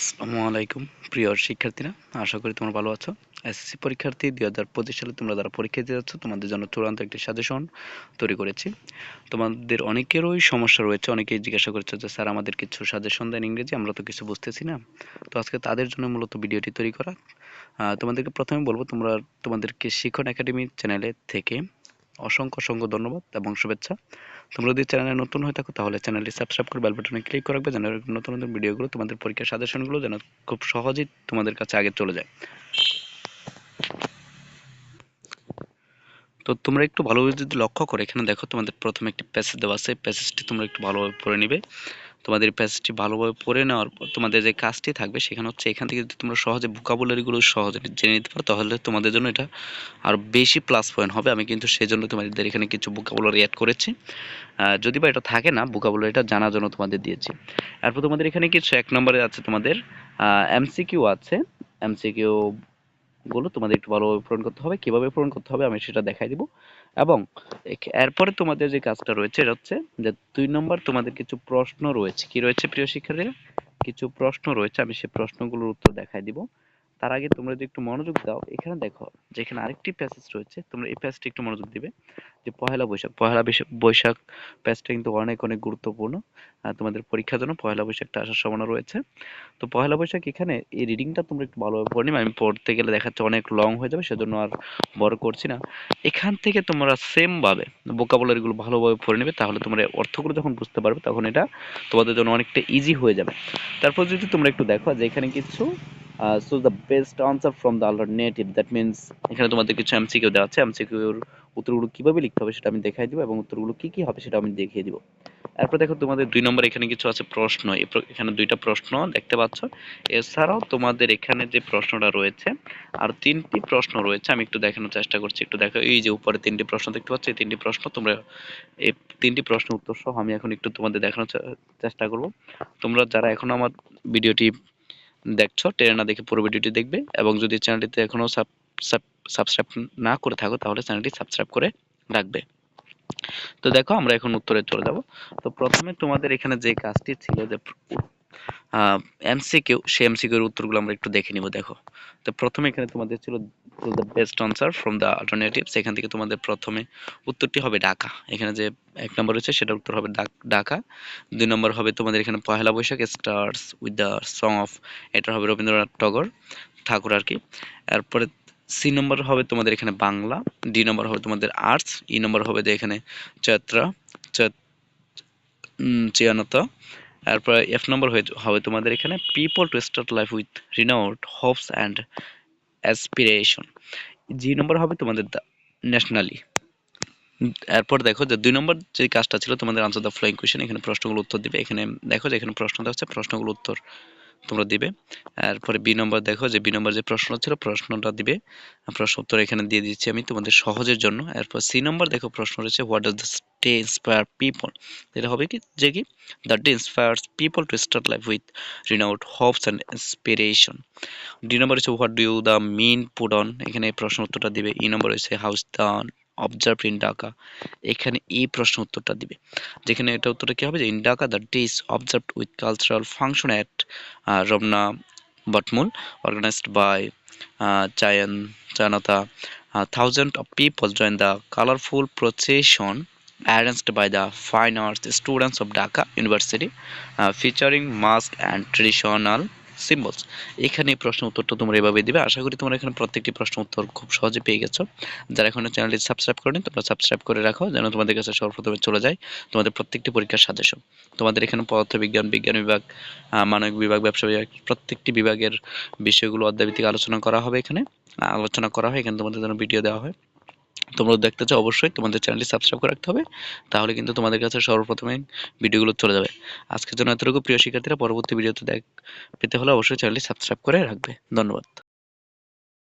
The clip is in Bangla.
আসসালামু আলাইকুম, প্রিয় শিক্ষার্থীরা, আশা করি তোমরা ভালো আছো। এসএসসি পরীক্ষার্থী, দুই হাজার পঁচিশ সালে তোমরা যারা পরীক্ষা দিতে যাচ্ছ, তোমাদের জন্য চূড়ান্ত একটি সাজেশন তৈরি করেছি। তোমাদের অনেকেরই সমস্যা রয়েছে, অনেকেই জিজ্ঞাসা করছে যে, স্যার, আমাদের কিছু সাজেশন দেন ইংরেজি, আমরা তো কিছু বুঝতেছি না। তো আজকে তাদের জন্য মূলত ভিডিওটি তৈরি করা। তোমাদেরকে প্রথমে বলব, তোমরা তোমাদেরকে শিক্ষণ একাডেমি চ্যানেলের থেকে অসংখ্য অসংখ্য ধন্যবাদ এবং শুভেচ্ছা। তোমরা যদি চ্যানেলে নতুন হয়ে থাকো, তাহলে চ্যানেলটি সাবস্ক্রাইব করে বেল বাটনে ক্লিক করে রাখবে, যেন নতুন নতুন ভিডিওগুলো তোমাদের পরীক্ষার সাজেশনগুলো যেন খুব সহজেই তোমাদের কাছে আগে চলে যায়। তো তোমরা একটু ভালোভাবে যদি লক্ষ্য করে, এখানে দেখো তোমাদের প্রথমে একটি প্যাসেজ দেওয়া আছে। প্যাসেজটি তোমরা একটু ভালোভাবে পড়ে নিবে। তোমাদের প্যাসেজটি ভালোভাবে পড়ে নেওয়ার পর তোমাদের যে কাজটি থাকবে সেখানে হচ্ছে এখান থেকে যদি তোমরা সহজে ভোকাবুলারিগুলো সহজে জেনে নিতে পারো, তাহলে তোমাদের জন্য এটা আরও বেশি প্লাস পয়েন্ট হবে। আমি কিন্তু সেই জন্য তোমাদের এখানে কিছু ভোকাবুলারি অ্যাড করেছি। যদি বা এটা থাকে না ভোকাবুলারিটা জানার জন্য তোমাদের দিয়েছি। এরপর তোমাদের এখানে কিছু, এক নম্বরে আছে তোমাদের এমসিকিউ আছে। এমসিকিউ গুলো তোমাদের একটু ভালোভাবে পূরণ করতে হবে। কীভাবে পূরণ করতে হবে আমি সেটা দেখাই দিব। এবং এরপরে তোমাদের যে কাজটা রয়েছে, এটা হচ্ছে যে দুই নম্বর তোমাদের কিছু প্রশ্ন রয়েছে। কি রয়েছে প্রিয় শিক্ষার্থীরা? কিছু প্রশ্ন রয়েছে, আমি সেই প্রশ্নগুলোর উত্তর দেখাই দিব। তার আগে তোমরা যদি একটু মনোযোগ দাও, এখানে দেখো যে এখানে আরেকটি প্যাসেজ রয়েছে, তোমরা এই প্যাসেজটি একটু মনোযোগ দিবে, যে পহেলা বৈশাখ পহেলা বৈশাখ প্যাসেজটা কিন্তু অনেক অনেক গুরুত্বপূর্ণ তোমাদের পরীক্ষার জন্য পহেলা বৈশাখটা আসার সম্ভাবনা রয়েছে। তো পহেলা বৈশাখ এখানে এই রিডিংটা তোমরা একটু ভালোভাবে পড়ে আমি পড়তে গেলে দেখাচ্ছে অনেক লং হয়ে যাবে, সেজন্য আর বড় করছি না। এখান থেকে তোমরা সেম ভাবে vocabulary গুলো ভালোভাবে পড়ে নেবে, তাহলে তোমরা অর্থগুলো যখন বুঝতে পারবে, তখন এটা তোমাদের জন্য অনেকটা ইজি হয়ে যাবে। তারপর যদি তোমরা একটু দেখো যে এখানে কিছু so the best answer from the alternative that means এখানে তোমাদের কিছু এমসিকিউ দেওয়া আছে। এমসিকিউর উত্তরগুলো কীভাবে লিখতে হবে সেটা আমি দেখাই দিব এবং উত্তরগুলো কি কি হবে সেটা আমি দেখিয়ে দিব। এরপর দেখো তোমাদের দুই নম্বর এখানে কিছু আছে প্রশ্ন। এখানে দুইটা প্রশ্ন দেখতে পাচ্ছ। এছাড়াও তোমাদের এখানে যে প্রশ্নটা রয়েছে, আর তিনটি প্রশ্ন রয়েছে, আমি একটু দেখানোর চেষ্টা করছি। একটু দেখো, এই যে উপরে তিনটি প্রশ্ন দেখতে পাচ্ছ, এই তিনটি প্রশ্ন তোমরা এই তিনটি প্রশ্ন উত্তর সহ আমি এখন একটু তোমাদের দেখানোর চেষ্টা করব। তোমরা যারা এখনও আমার ভিডিওটি দেখছ, টেনে না দেখে পুরো ভিডিওটি দেখবে এবং যদি চ্যানেলটিতে এখনও সাবস্ক্রাইব না করে থাকো, তাহলে চ্যানেলটি সাবস্ক্রাইব করে রাখবে। তো দেখো, আমরা এখন উত্তরে চলে যাব। তো প্রথমে তোমাদের এখানে যে কাজটি ছিল, যে এমসিকিউ সেই এমসিকিউ এর উত্তরগুলো আমরা একটু দেখে নিব, দেখো। তো প্রথমে এখানে তোমাদের ছিল the best answer from the alternatives এখান থেকে তোমাদের প্রথমে উত্তরটি হবে ঢাকা। এখানে যে এক নম্বর রয়েছে সেটার উত্তর হবে ঢাকা। দুই নম্বর হবে তোমাদের এখানে Pohela Boishakh starts with the song of এটা হবে রবীন্দ্রনাথ টগর ঠাকুর আর কি। এরপরে সি নম্বর হবে তোমাদের এখানে বাংলা, ডি নম্বর হবে তোমাদের আর্টস ই নম্বর হবে এখানে চৈত্রা, চৈত- চিয়ানতা তারপর এফ নম্বর হবে তোমাদের এখানে people to start life with renewed hopes and aspiration G number হবে তোমাদের ন্যাশনালি এরপর দেখো যে দুই নম্বর যে কাজটা ছিল তোমাদের আনসার দ্য ফ্লোয়িং কোয়েশ্চেন এখানে প্রশ্নগুলো উত্তর দিবে। এখানে দেখো যে এখানে প্রশ্ন দেওয়া হচ্ছে, প্রশ্নগুলো উত্তর। তোমরা দিবে। এরপরে বি নম্বর দেখো যে বি নম্বর যে প্রশ্ন ছিল, প্রশ্নটা দিবে। প্রশ্ন উত্তর এখানে দিয়ে দিচ্ছি আমি তোমাদের সহজের জন্য। এরপর সি নম্বর দেখো প্রশ্ন রয়েছে what does the day inspire people এটা হবে কি? যে কি? The day inspires people to start life with renewed hopes and inspiration D number হচ্ছে what do you the mean put on এখানে প্রশ্ন উত্তরটা দিবে। ই নম্বর হচ্ছে হাউস দ্য অবজার্ভ ইন ডাকা এখানে এই প্রশ্ন উত্তরটা দিবে। যেখানে এটা উত্তরটা কি হবে? যে in Dhaka the day is observed with cultural function at Ramna Batamul organized by Chhayanaut Chhayanaut thousand of people join the colourful procession arranged by the fine arts students of Dhaka university featuring mask and traditional symbols. এখানে প্রশ্ন উত্তরটা তোমরা এভাবে দিবে। আশা করি তোমরা এখানে প্রত্যেকটি প্রশ্ন উত্তর খুব সহজে পেয়ে গেছো। যারা এখনও চ্যানেলটি সাবস্ক্রাইব করেনি, তোমরা সাবস্ক্রাইব করে রাখো যেন তোমাদের কাছে সর্বপ্রথমে চলে যায় তোমাদের প্রত্যেকটি পরীক্ষার সাজেশন। তোমাদের এখানে পদার্থবিজ্ঞান বিজ্ঞান বিভাগ মানবিক বিভাগ, ব্যবসা বিভাগ প্রত্যেকটি বিভাগের বিষয়গুলো অধ্যায়ভিত্তিক আলোচনা করা হবে এখানে। আলোচনা করা হয়, এখানে তোমাদের জন্য ভিডিও দেওয়া হয়। তোমরা দেখতে চাও অবশ্যই, তোমাদের চ্যানেলটি সাবস্ক্রাইব করে রাখতে হবে, তাহলে কিন্তু তোমাদের কাছে সর্বপ্রথমে ভিডিওগুলো চলে যাবে। আজকের জন্য এতটুকু, প্রিয় শিক্ষার্থীরা, পরবর্তী ভিডিওতে দেখ, পেতে হলে অবশ্যই চ্যানেলটি সাবস্ক্রাইব করে রাখবে। ধন্যবাদ।